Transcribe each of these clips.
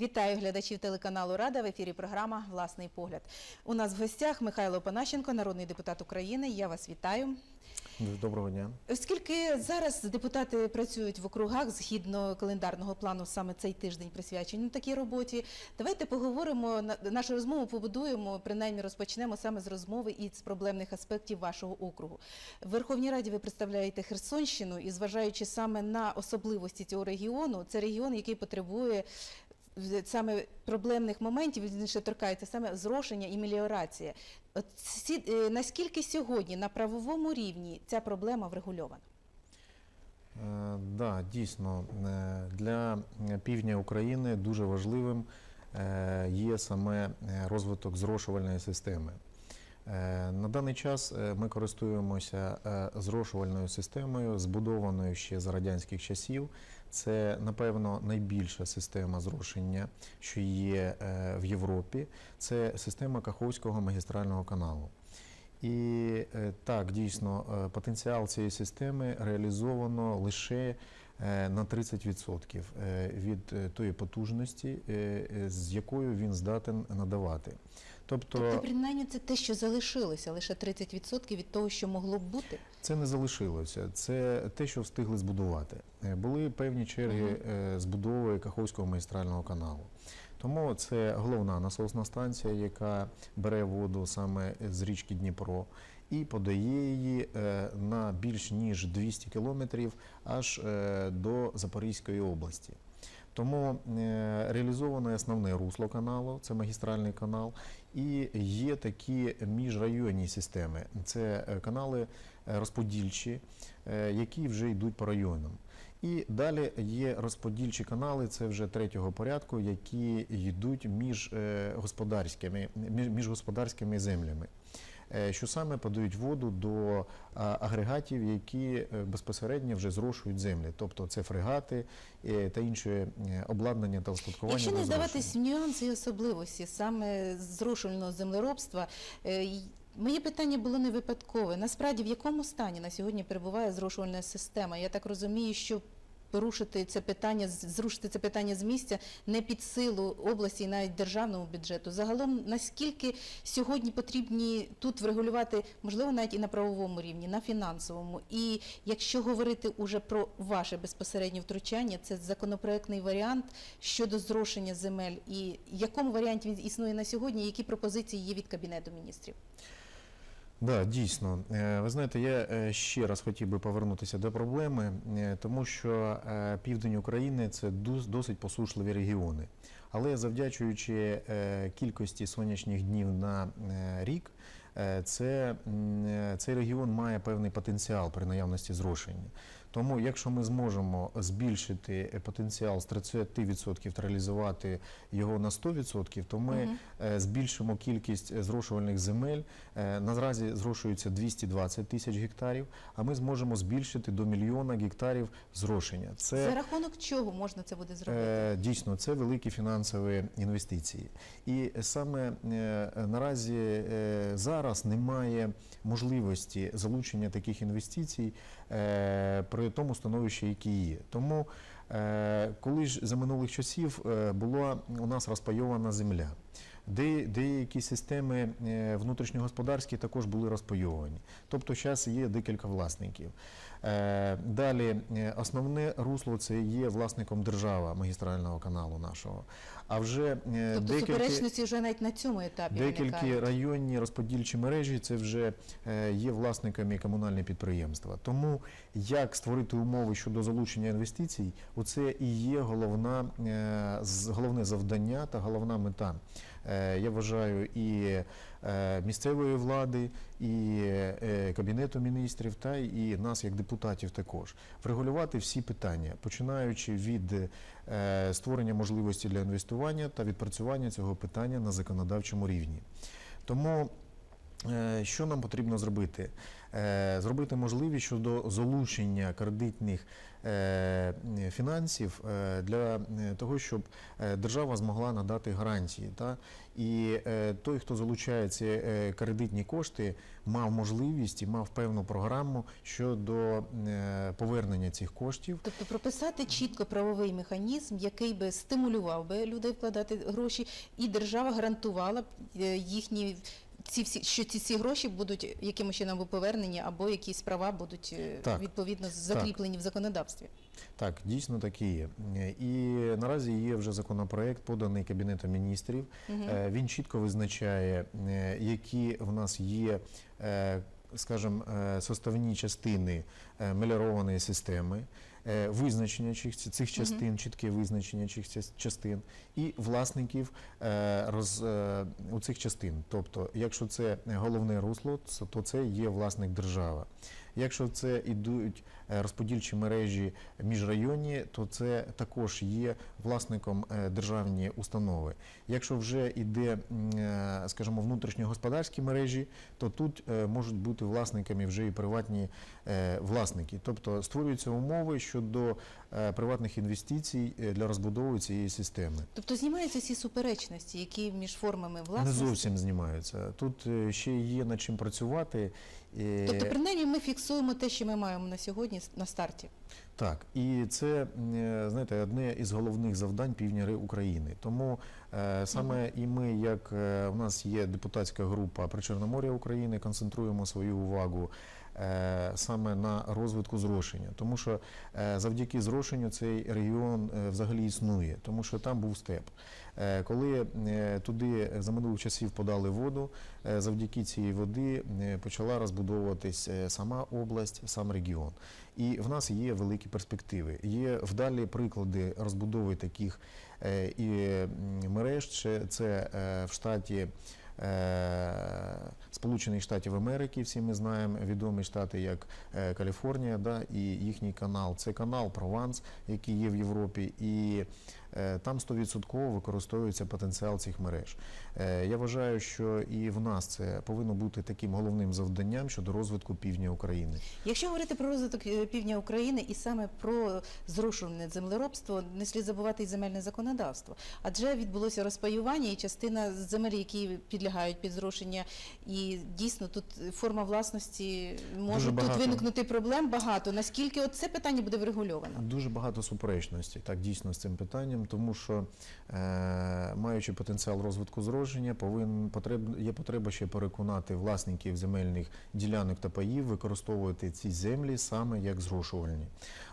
Вітаю глядачів телеканалу Рада в ефірі. Програма Власний погляд. У нас в гостях Михайло Панащенко, народний депутат України. Я вас вітаю. Доброго дня. Оскільки зараз депутати працюють в округах згідно календарного плану, саме цей тиждень присвячений такій роботі, давайте поговоримо на- нашу розмову побудуємо, принаймні розпочнемо саме з розмови і з проблемних аспектів вашого округу. В Верховній Раді ви представляєте Херсонщину і зважаючи саме на особливості цього регіону, це регіон, який потребує саме проблемних моментів, вірніше торкається саме зрошення і меліорація. От е, наскільки сьогодні на правовому рівні ця проблема врегульована? Е, Да, дійсно, е, для півдня України дуже важливим е, є саме е, розвиток зрошувальної системи. Е, На даний час е, ми користуємося е, зрошувальною системою, збудованою ще за радянських часів. Це, напевно, найбільша система зрошення, що є е, в Європі. Це система Каховського магістрального каналу. І е, так, дійсно, е, потенціал цієї системи реалізовано лише на 30% е, від тої потужності, з якою він здатен надавати. Тобто, Тобто, принаймні, це те, що залишилося, лише 30% від того, що могло б бути. Це не залишилося. Це те, що встигли збудувати. Е, Були певні черги е, збудови Каховського магістрального каналу. Тому це головна насосна станція, яка бере воду саме з річки Дніпро і подає її е, на більш ніж 200 кілометрів аж до Запорізької області. Тому е, реалізовано основне русло каналу, це магістральний канал, і є такі міжрайонні системи. Це е, канали е, розподільчі, які вже йдуть по районам. І далі є розподільчі канали, це вже третього порядку, які йдуть між господарськими, між господарськими землями. Е, Що саме подають воду до агрегатів, які е, безпосередньо вже зрошують землі, тобто це фрегати е, та інше е, обладнання та устаткування. Якщо не зрошення. вдаватись в нюанси і особливості саме зрошувального землеробства, е, моє питання було не випадкове. Насправді, в якому стані на сьогодні перебуває зрошувальна система? Я так розумію, що порушити це питання, зрушити це питання з місця не під силу області і навіть державному бюджету. Загалом, наскільки сьогодні потрібні тут врегулювати, можливо, навіть і на правовому рівні, на фінансовому. І якщо говорити уже про ваше безпосереднє втручання, це законопроектний варіант щодо зрошення земель. І в якому варіанті він існує на сьогодні, які пропозиції є від Кабінету міністрів? Да, дійсно. Е, Ви знаєте, я е, ще раз хотів би повернутися до проблеми, е, тому що південь України це дос- досить посушливі регіони. Але завдячуючи кількості сонячних днів на рік, це, цей регіон має певний потенціал при наявності зрошення. Тому, якщо ми зможемо збільшити потенціал з 30% реалізувати його на 100%, то ми е, збільшимо кількість е, зрошувальних земель. Е, Наразі зрошується 220 тисяч гектарів, а ми зможемо збільшити до мільйона гектарів зрошення. Це За рахунок чого можна це буде зробити? Е, Дійсно, це великі фінансові інвестиції. І саме е, наразі е, зараз немає можливості залучення таких інвестицій е, при тому становищі, яке є. Тому, е, коли ж за минулих часів е, була у нас розпайована земля. Де, деякі системи е, внутрішньогосподарські також були розпайовані. Тобто зараз є декілька власників. Далі основне русло це є власником держава магістрального каналу нашого. А вже е, Тобто декілька, суперечності вже навіть на цьому етапі декілька виникають. районні розподільчі мережі це вже е, є власниками комунальні підприємства. Тому як створити умови щодо залучення інвестицій, оце і є головна, е, головне завдання та головна мета. Я вважаю і місцевої влади, і кабінету міністрів, та і нас, як депутатів, також врегулювати всі питання, починаючи від створення можливості для інвестування та відпрацювання цього питання на законодавчому рівні. Тому е, що нам потрібно зробити? Е, зробити можливість щодо залучення кредитних е, фінансів е, для того, щоб держава змогла надати гарантії. Та? І той, хто залучає ці кредитні кошти, мав можливість і мав певну програму щодо повернення цих коштів. Тобто прописати чітко правовий механізм, який би стимулював би людей вкладати гроші, і держава гарантувала б їхні. Ці всі що ці всі гроші будуть якимось чином повернені, або якісь права будуть е, Так. відповідно закріплені в законодавстві. Так, дійсно так і є. І наразі є вже законопроект, поданий Кабінетом міністрів. Е, Він чітко визначає, е, які в нас є, скажімо, е, составні частини меліорованої системи. Е, Визначення цих, цих частин, чітке визначення цих частин і власників е, роз, е, у цих частин. Тобто, якщо це головне русло, то це є власник держава. Якщо це йдуть е, розподільчі мережі міжрайонні, то це також є власником е, державні установи. Якщо вже йде, е, скажімо, внутрішньогосподарські мережі, то тут можуть бути власниками вже і приватні власники. Тобто створюються умови щодо приватних інвестицій для розбудови цієї системи. Тобто знімаються ці суперечності, які між формами Не зовсім знімаються. Тут ще є над чим працювати. Е, Тобто, принаймні, ми фіксуємо те, що ми маємо на сьогодні на старті. Так, і це е, знаєте одне із головних завдань півдня України. Тому е, саме і ми, як е, у нас є депутатська група при Чорномор'я України, концентруємо свою увагу. Е, Саме на розвитку зрошення, тому що е, завдяки зрошенню цей регіон е, взагалі існує, тому що там був степ. Коли туди за минулих часів подали воду, завдяки цій води почала розбудовуватись сама область, сам регіон. І в нас є великі перспективи. Є вдалі приклади розбудови таких і мереж. Це, в штаті. Е, Сполучених Штатів Америки, всі ми знаємо, відомі штати як е, Каліфорнія, да, і їхній канал. Це канал Прованс, який є в Європі, і там 100% використовується потенціал цих мереж. Е, Я вважаю, що і в нас це повинно бути таким головним завданням щодо розвитку півдня України. Якщо говорити про розвиток е, півдня України і саме про зрушуване землеробство, не слід забувати і земельне законодавство. Адже відбулося розпаювання, і частина земель, які підлягають під зрушення, і дійсно тут форма власності може тут виникнути проблем багато. Наскільки от це питання буде врегульовано? Дуже багато суперечностей, так дійсно з цим питанням, тому що е, маючи потенціал розвитку зродження, повинен потреб, є потреба ще переконати власників земельних ділянок та паїв використовувати ці землі саме як зрошувальні.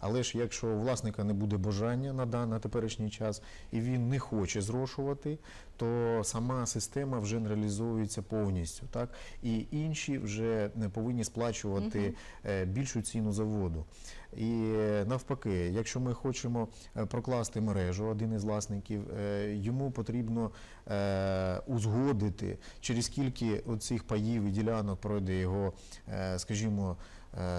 Але ж якщо у власника не буде бажання на, дан- на теперішній час і він не хоче зрошувати, то сама система вже не реалізується повністю, так і інші вже не повинні сплачувати е, більшу ціну за воду. І е, навпаки, якщо ми хочемо е, прокласти мережу, один із власників, е, йому потрібно узгодити, через скільки оцих паїв і ділянок пройде його, скажімо,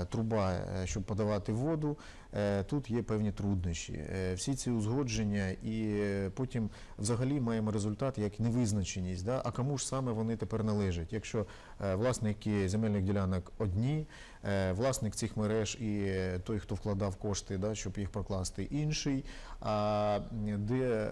труба, щоб подавати воду. Е, Тут є певні труднощі. Е, Всі ці узгодження, і е, потім взагалі маємо результат як невизначеність. Да? А кому ж саме вони тепер належать? Якщо власники земельних ділянок одні, власник цих мереж і той, хто вкладав кошти, да, щоб їх прокласти, інший. А де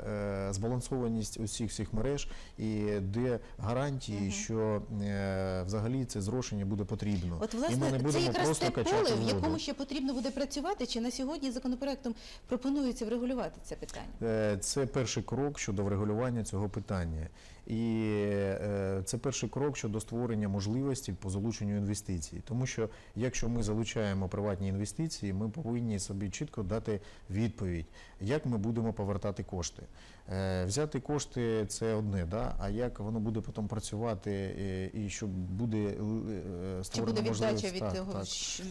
збалансованість усіх всіх мереж і де гарантії, що е, взагалі це зрошення буде потрібно. От і ми не власне це якраз просто те поле, в якому ще потрібно буде працювати. Чи на сьогодні законопроектом пропонується врегулювати це питання? Е, Це перший крок щодо врегулювання цього питання. І е, це перший крок щодо створення можливості по залученню інвестицій. Тому що якщо ми залучаємо приватні інвестиції, ми повинні собі чітко дати відповідь, як ми будемо повертати кошти. Е, Взяти кошти це одне, да? а як воно буде потім працювати е, і що буде е, Чи буде віддача від того,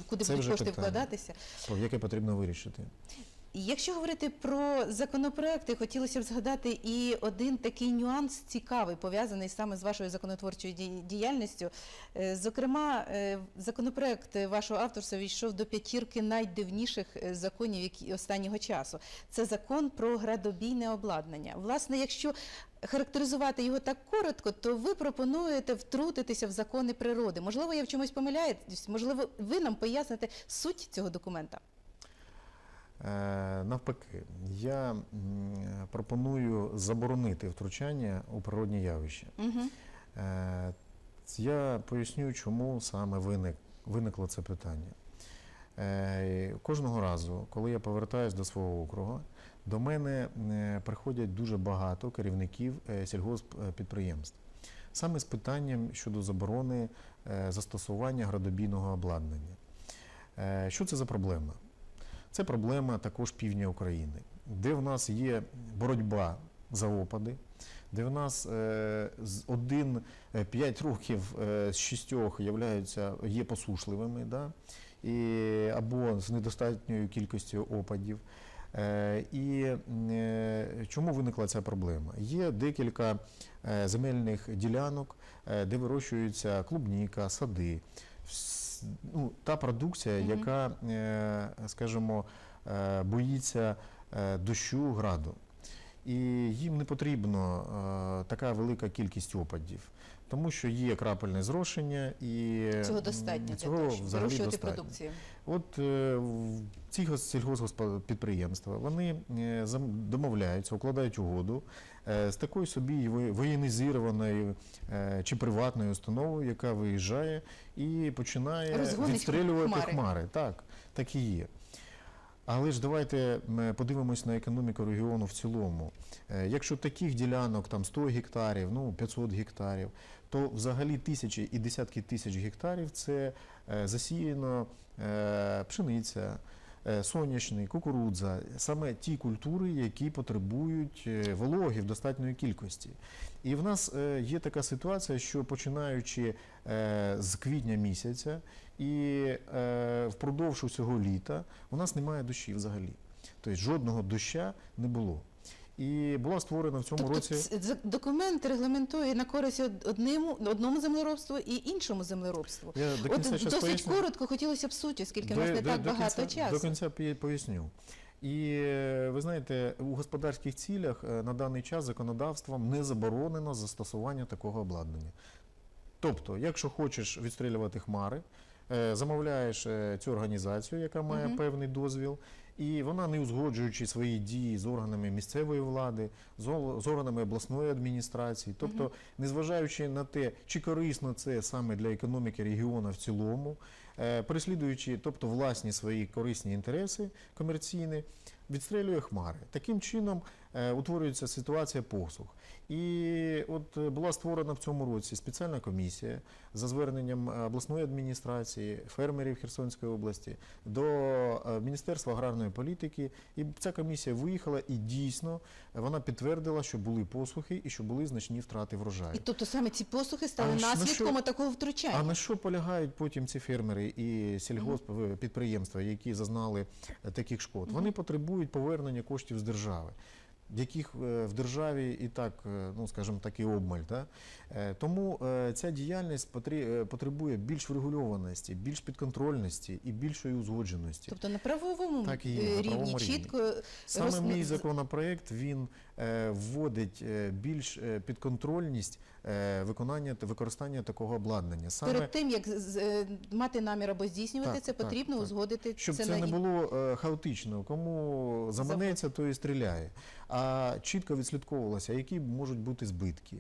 куди будуть кошти питання. вкладатися? яке потрібно вирішити. Якщо говорити про законопроекти, хотілося б згадати і один такий нюанс цікавий, пов'язаний саме з вашою законотворчою ді- діяльністю. Е, Зокрема, е, законопроект вашого авторства війшов до п'ятірки найдивніших е, законів останнього часу. Це закон про градобійне обладнання. Власне, якщо характеризувати його так коротко, то ви пропонуєте втрутитися в закони природи. Можливо, я в чомусь помиляюсь, можливо, ви нам поясните суть цього документа. Е, Навпаки, я пропоную заборонити втручання у природні явища. Угу. Я поясню, чому саме виник, виникло це питання. Е, Кожного разу, коли я повертаюся до свого округу, до мене приходять дуже багато керівників сільгосппідприємств. Саме з питанням щодо заборони застосування градобійного обладнання. Що це за проблема? Це проблема також півдня України, де в нас є боротьба за опади, де в нас е, один е, років е, з шістьох являються, є посушливими, да? і, або з недостатньою кількістю опадів. І чому виникла ця проблема? Є декілька земельних ділянок, де вирощуються клубніка, сади. Ну, та продукція, Мгм. яка, е, скажімо, е, боїться е, дощу, граду. І їм не потрібно така велика кількість опадів, тому що є крапельне зрошення і Цього достатньо для цього того, щоб взагалі вирощувати достатньо. продукцію. От е, ці гос- сільгосппідприємства вони е, домовляються, укладають угоду е, з такою собі во- воєнізованою е, чи приватною установою, яка виїжджає і починає Розгонить відстрілювати хмари. хмари. Так, так і є. Але ж давайте подивимось на економіку регіону в цілому. Е, Якщо таких ділянок там 100 гектарів, ну 500 гектарів, то взагалі тисячі і десятки тисяч гектарів це е, засіяно е, пшениця, соняшник, кукурудза, саме ті культури, які потребують вологи в достатньої кількості. І в нас є така ситуація, що починаючи з квітня місяця і е, впродовж усього літа у нас немає дощів взагалі. Тобто жодного доща не було. І була створена в цьому Тобто році. документ регламентує на користь одному, одному землеробству і іншому землеробству. Я до кінця щас досить поясню. коротко хотілося б суті, оскільки в нас не до- так до багато кінця, часу. До кінця поясню. І е, ви знаєте, у господарських цілях е, на даний час законодавством не заборонено застосування такого обладнання. Тобто, якщо хочеш відстрілювати хмари, замовляєш е, цю організацію, яка має угу. певний дозвіл, і вона, не узгоджуючи свої дії з органами місцевої влади, з з органами обласної адміністрації, тобто, угу. незважаючи на те, чи корисно це саме для економіки регіону в цілому, е, переслідуючи, тобто власні свої корисні інтереси комерційні, відстрелює хмари. Таким чином е, утворюється ситуація посух. І от е, була створена в цьому році спеціальна комісія за зверненням е, обласної адміністрації, фермерів Херсонської області до Міністерства аграрної політики. І ця комісія виїхала і дійсно вона підтвердила, що були посухи і що були значні втрати врожаю. І тобто саме ці посухи стали А ж на наслідком що- такого втручання. А на що полягають потім ці фермери і сільгосппідприємства, які зазнали таких шкод? Вони потребують повернення коштів з держави. Яких е, в державі і так, е, ну скажімо, такий обмаль. Да? Е, Тому ця діяльність потребує більш врегульованості, більш підконтрольності і більшої узгодженості. Тобто на правовому Так і є, е, на рівні правовому рівні. чітко Саме роз- мій законопроект він вводить більш підконтрольність виконання та використання такого обладнання. Саме перед тим, як е, мати намір або здійснювати Так, це, так, потрібно так. узгодити Щоб це це, не було е, хаотично, кому заманеться, то і стріляє. А чітко відслідковувалося, які можуть бути збитки.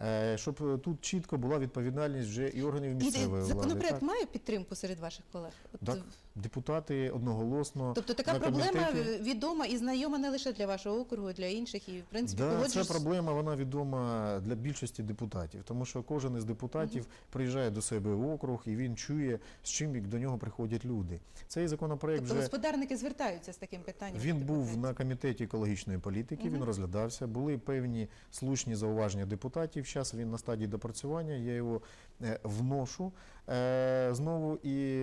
Е, Щоб е, тут чітко була відповідальність вже і органів місцевої влади. законопроект так. має підтримку серед ваших колег? От, Так. е, Депутати одноголосно. Тобто така проблема відома і знайома не лише для вашого округу, для інших, і в принципі Да, ця проблема вона відома для більшості депутатів, тому що кожен із депутатів приїжджає до себе в округ і він чує, з чим до нього приходять люди. Цей законопроект Тобто вже господарники звертаються з таким питанням. Він був на комітеті екологічної політики, він розглядався. Були певні слушні зауваження депутатів. Зараз він на стадії допрацювання. Я його е, вношу е, знову і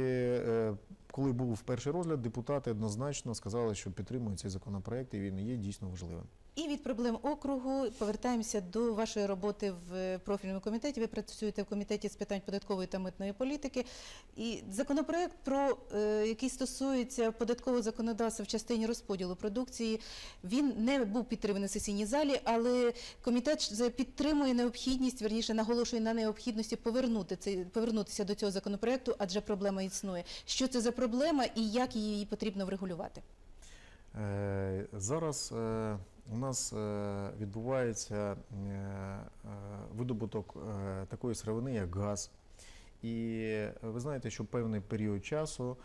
е, коли був перший розгляд, депутати однозначно сказали, що підтримують цей законопроект, і він є дійсно важливим. І від проблем округу повертаємося до вашої роботи в профільному комітеті. Ви працюєте в комітеті з питань податкової та митної політики. І законопроект, про е, який стосується податкового законодавства в частині розподілу продукції, він не був підтриманий в сесійній залі, але комітет підтримує необхідність, верніше наголошує на необхідності повернути цей повернутися до цього законопроекту, адже проблема існує. Що це за проблема і як її потрібно врегулювати? Е, Зараз е, у нас е, відбувається е, е, видобуток такої сировини, як газ. І ви знаєте, що певний період часу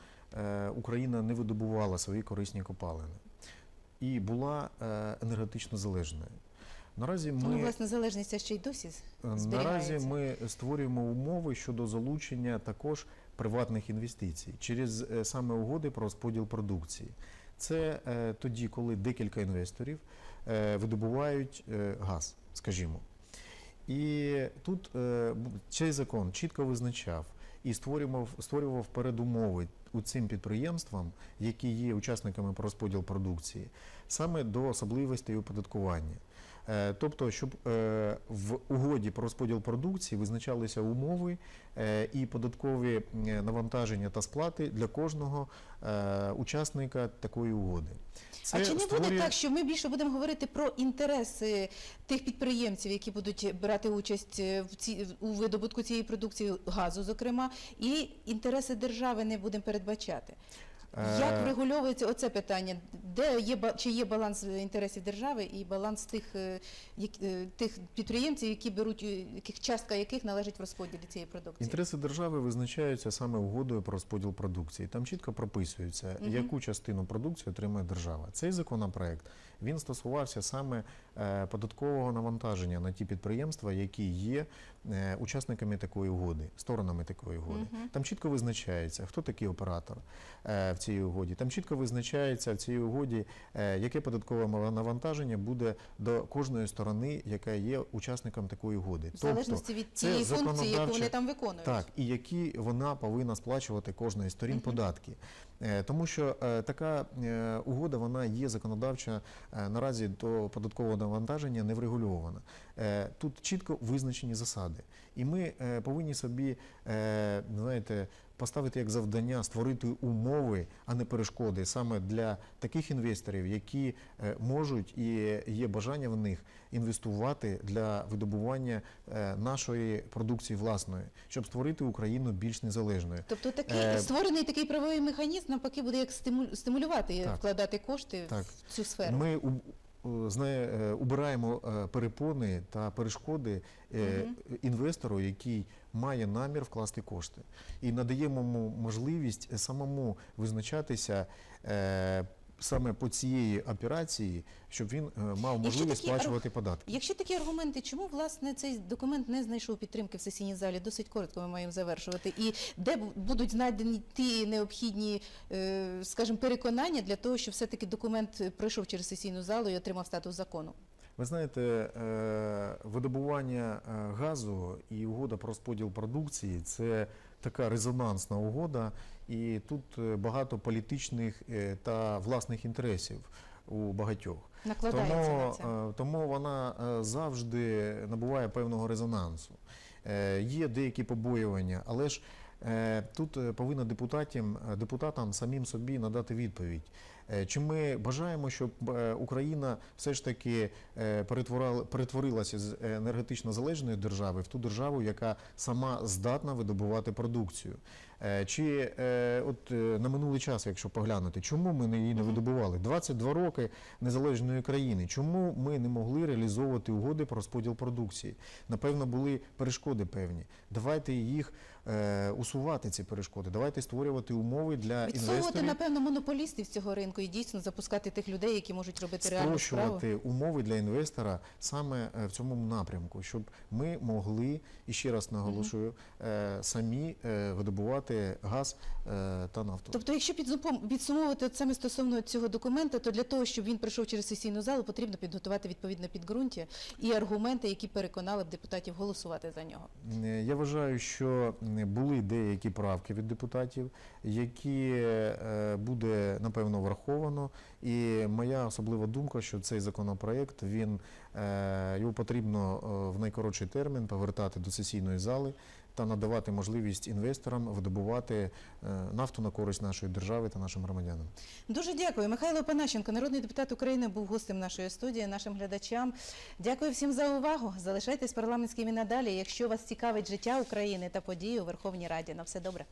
Україна не видобувала свої корисні копалини і була енергетично залежною. Наразі Ну, ми власне, залежність ще й досі Наразі ми створюємо умови щодо залучення також приватних інвестицій через саме угоди про розподіл продукції. Це е, тоді, коли декілька інвесторів видобувають е, газ, скажімо. І тут е, цей закон чітко визначав і створював, створював передумови у цим підприємствам, які є учасниками по розподіл продукції, саме до особливостей оподаткування. Е, Тобто, щоб е, в угоді про розподіл продукції визначалися умови е, і податкові навантаження та сплати для кожного учасника такої угоди. а чи не буде так, що ми більше будемо говорити про інтереси тих підприємців, які будуть брати участь в ці у видобутку цієї продукції газу, зокрема, і інтереси держави не будемо передбачати? Як Е, врегульовується оце питання? Де є чи є баланс інтересів держави і баланс тих, е, е, тих підприємців, які беруть яких частка яких належить в розподілі цієї продукції? Інтереси держави визначаються саме угодою про розподіл продукції. Там чітко прописується, Мгм. яку частину продукції отримує держава. Цей законопроект він стосувався саме податкового навантаження на ті підприємства, які є е, учасниками такої угоди, сторонами такої угоди. Мгм. Там чітко визначається, хто такий оператор е, в цій угоді. Там чітко визначається в цій угоді, е, яке податкове навантаження буде до кожної сторони, яка є учасником такої угоди. В залежності від тієї функції, яку вони там виконують. так, і які вона повинна сплачувати кожна із сторін Мгм. податки. Е, Тому що е, така е, угода вона є законодавча наразі до податкового навантаження не врегульована. Тут чітко визначені засади, і ми повинні собі знаєте. Поставити як завдання створити умови, а не перешкоди саме для таких інвесторів, які е, можуть і є бажання в них інвестувати для видобування е, нашої продукції власної, щоб створити Україну більш незалежною. Тобто такий Е, створений такий правовий механізм навпаки буде як стиму- стимулювати Так. вкладати кошти Так. в цю сферу. Ми знає, е, убираємо е, перепони та перешкоди угу. інвестору, який має намір вкласти кошти, і надаємо йому можливість е, самому визначатися. Саме по цієї операції, щоб він е, мав можливість такі сплачувати податки. Якщо такі аргументи, чому власне цей документ не знайшов підтримки в сесійній залі? Досить коротко ми маємо завершувати. І де бу- будуть знайдені ті необхідні, е, скажімо, переконання для того, щоб все-таки документ пройшов через сесійну залу і отримав статус закону? Ви знаєте, е, видобування газу і угода про розподіл продукції це така резонансна угода, і тут е, багато політичних е, та власних інтересів у багатьох. Накладається Тому, на це. е, тому вона завжди набуває певного резонансу. Є деякі побоювання, але ж тут повинна депутатам, депутатам самим собі надати відповідь. Е, Чи ми бажаємо, щоб е, Україна все ж таки е, перетворилася з енергетично залежної держави в ту державу, яка сама здатна видобувати продукцію? Чи от на минулий час, якщо поглянути, чому ми не її не видобували? 22 роки незалежної країни. Чому ми не могли реалізовувати угоди про розподіл продукції? Напевно, були перешкоди певні. Давайте їх е, усувати ці перешкоди. Давайте створювати умови для Відсовувати, інвесторів. напевно, монополістів цього ринку і дійсно запускати тих людей, які можуть робити реальну справу. спрощувати умови для інвестора саме е, в цьому напрямку, щоб ми могли і ще раз наголошую, е, самі е, видобувати видобувати газ е, та нафту. Тобто, якщо підзупом- підсумовувати от саме стосовно цього документа, то для того, щоб він пройшов через сесійну залу, потрібно підготувати відповідне підґрунтя і аргументи, які переконали б депутатів голосувати за нього. Е, Я вважаю, що м, були деякі правки від депутатів, які е, буде напевно враховано. І моя особлива думка, що цей законопроект він е, його потрібно е, в найкоротший термін повертати до сесійної зали та надавати можливість інвесторам видобувати е, нафту на користь нашої держави та нашим громадянам. Дуже дякую. Михайло Панащенко, народний депутат України, був гостем нашої студії, нашим глядачам. Дякую всім за увагу. Залишайтесь парламентськими надалі. Якщо вас цікавить життя України та події у Верховній Раді. На все добре.